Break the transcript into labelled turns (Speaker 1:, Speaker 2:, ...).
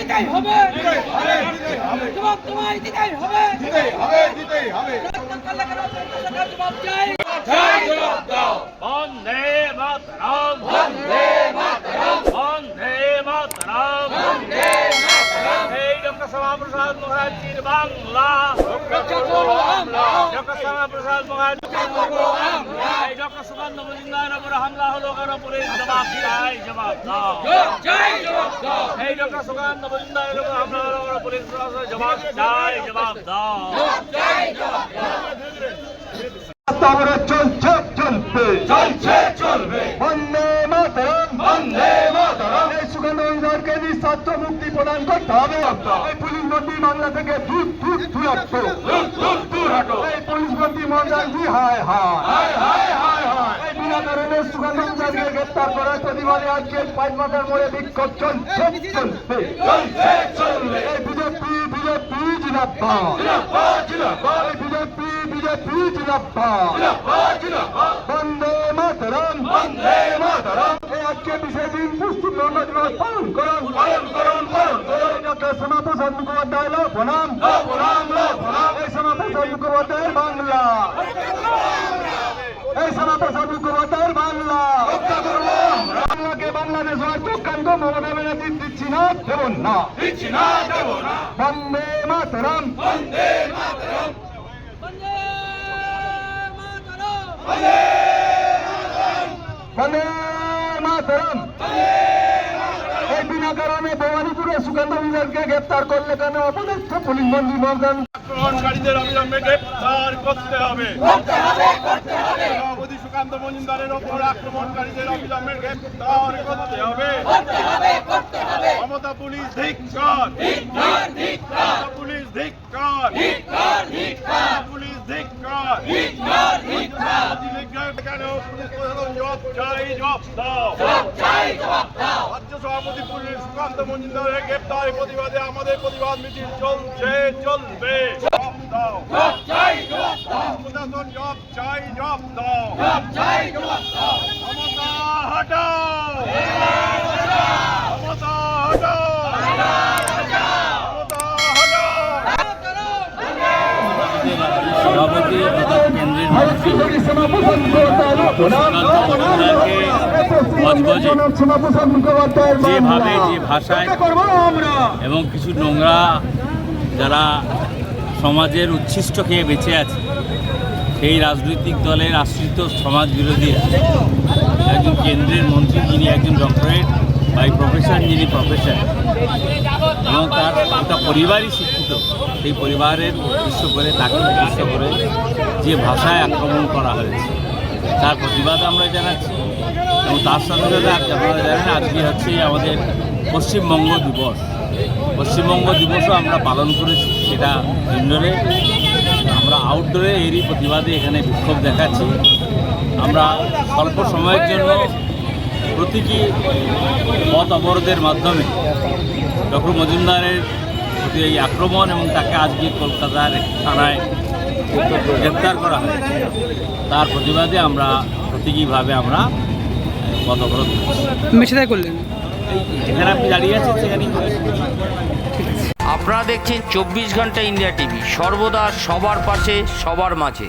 Speaker 1: দিতেই হবে। জবাব তোমায় দিতেই হবে।
Speaker 2: দিতেই হবে দিতেই হবে
Speaker 1: করলে কেন সরকার জবাব চাই
Speaker 3: বন্দে মাতরম বন্দে মাতরম বন্দে মাতরম বন্দে মাতরম এই ডক্টর শ্যামাপ্রসাদ মুখার্জির বাংলা ডক্টর শ্যামাপ্রসাদ মুখার্জি এই ডক্টর সুকান্ত মজুমদারের উপরে হামলা হলো কেন পুলিশ জবাব চাই জবাব দাও।
Speaker 1: চাই জবাব
Speaker 3: হামলা হলো কেন পুলিশ প্রশাসন জবাব চাই
Speaker 2: মুক্তি প্রদান করতে পুলিশ বন্দী বাংলা থেকে দূর পুলিশ বন্দী মন্ডল হায় হায় হায় হায় গ্রেপ্তার করার প্রতিবাদে আজকে পাঁচ মাথার মোড়ে বিক্ষোভ চলছে। চলবে চলছে। চলবে। বিজেপি বিজেপি জিনাব্বাদ জিনাব্বাদ এই বিজেপি বিজেপি জিনাব্বাদ জিনাব্বাদ জিনাব্বাদ বন্দে মাতরম। বন্দে মাতরম। আজকে বিশেষ দিন পশ্চিমবঙ্গ দিবস পালন করুন। পালন করুন পালন করুন। ডক্টর শ্যামাপ্রসাদ মুখোপাধ্যায় লো প্রণাম লো প্রণাম লো প্রণাম এই শ্যামাপ্রসাদ মুখোপাধ্যায়ের বাংলা। দেব না। দিচ্ছি না দেব না বন্দে মাতরম।
Speaker 1: বন্দে মাতরম।
Speaker 2: বন্দে মাতরম এই বিনা কারণে ভবানীপুরে সুগন্ধ বিভাগকে গ্রেপ্তার করলে কেন? অপদস্থ পুলিশ মন্ত্রী মমতা
Speaker 3: আক্রমণকারীদের অবিলম্বে গ্রেপ্তার করতে হবে। সভাপতি সুকান্ত মজুমদারের ওপর আক্রমণকারীদের অবিলম্বে গ্রেপ্তার করতে হবে। মমতা পুলিশ ধিক্কার মমতা পুলিশ ধিক্কার মমতা পুলিশ ধিক্কার কেন পুলিশ প্রশাসন জবাব চাই জবাব দাও রাজ্য সভাপতি পুলিশ সুকান্ত মজুমদারের গ্রেপ্তারের প্রতিবাদে আমাদের প্রতিবাদ মিছিল চলছে চলবে। জবাব দাও। প্রশাসন জবাব চাই জবাব দাও। ক্ষমতা হটাও ক্ষমতা হটাও। ক্ষমতা হটাও
Speaker 4: সভাপতি তথা কেন্দ্রের মন্ত্রী যেভাবে যে ভাষায় এবং কিছু নোংরা যারা সমাজের উচ্ছিষ্ট খেয়ে বেঁচে আছে সেই রাজনৈতিক দলের আশ্রিত সমাজ বিরোধীরা একজন কেন্দ্রের মন্ত্রী যিনি একজন ডক্টরেট বাই প্রফেশন যিনি প্রফেশন এবং তার একটা পরিবারই শিক্ষিত। সেই পরিবারের উদ্দেশ্য করে, তাকে উদ্দেশ্য করে যে ভাষায় আক্রমণ করা হয়েছে। তার প্রতিবাদ আমরা জানাচ্ছি এবং তার সাথে সাথে আপনারা জানেন আজকে হচ্ছে আমাদের পশ্চিমবঙ্গ দিবস। পশ্চিমবঙ্গ দিবসও আমরা পালন করেছি, সেটা ইনডোরে আমরা আউটডোরে এরই প্রতিবাদে এখানে বিক্ষোভ দেখাচ্ছি। আমরা অল্প সময়ের জন্য প্রতীকী পথ অবরোধের মাধ্যমে ডক্টর মজুমদারের প্রতি এই আক্রমণ এবং তাকে আজকে কলকাতার থানায় গ্রেপ্তার করা হয়েছে তার প্রতিবাদে আমরা প্রতীকীভাবে আমরা পথ অবরোধ করছি।
Speaker 5: মেছেদাই করলেন?
Speaker 4: যেখানে আপনি দাঁড়িয়ে আছেন সেখানেই
Speaker 6: আপনারা দেখছেন চব্বিশ ঘণ্টা ইন্ডিয়া টিভি সর্বদা সবার পাশে সবার মাঝে।